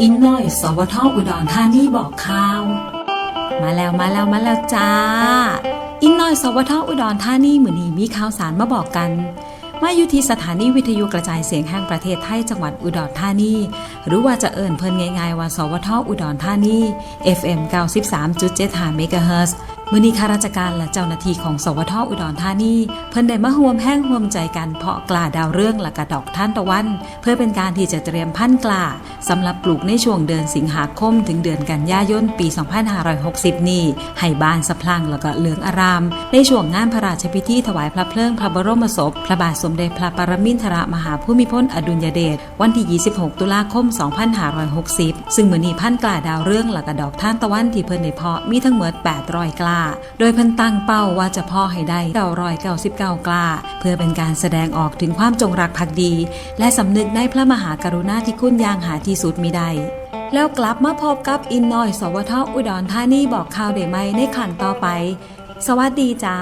อินน้อย สวทอุดรธานีบอกข่าว มาแล้วมาแล้วมาแล้วจ้า อินน้อย สวทอุดรธานีเหมือนีมีข่าวสารมาบอกกันมาอยู่ที่สถานีวิทยุกระจายเสียงแห่งประเทศไทยจังหวัดอุดรธานี หรือว่าจะเอิ่นเพิ่นง่ายๆว่า สวทอุดรธานี FM 93.75เมกะเฮิรตซ์ มือนี้ข้าราชการและเจ้าหน้าที่ของสวทอุดรธานีเพิ่นได้มาร่วมแห้งร่วมใจกันเพาะกล้าดาวเรื่องและกระดอกท่านตะวัน เพื่อเป็นการที่จะเตรียมพันธุ์กล้าสำหรับปลูกในช่วงเดือนสิงหาคม ถึงเดือนกันยายนปี 2560 นี้ให้บานสะพรั่งแล้วก็เหลืองอาราม ในช่วงงานพระราชพิธีถวายพระเพลิงพระบรมศพ พระบาทสมเด็จพระปรมินทรมหาภูมิพลอดุลยเดชวันที่ 26 ตุลาคม 2560 ซึ่งมือนี้พันธุ์กล้าดาวเรื่องและกระดอกท่านตะวันที่เพิ่นได้เพาะมีทั้งหมด800กล้าโดยเพิ่นตั้งเป้าว่าจะพ่อให้ได้999กล้า เพื่อเป็นการแสดงออกถึงความจงรักภักดี และสำนึกในพระมหากรุณาธิคุณอย่างหาที่สุดมิได้แล้วกลับมาพบกับอินนอยสวทอุดรธานีบอกข่าวเดไหมในขันต่อไป สวัสดีจ้า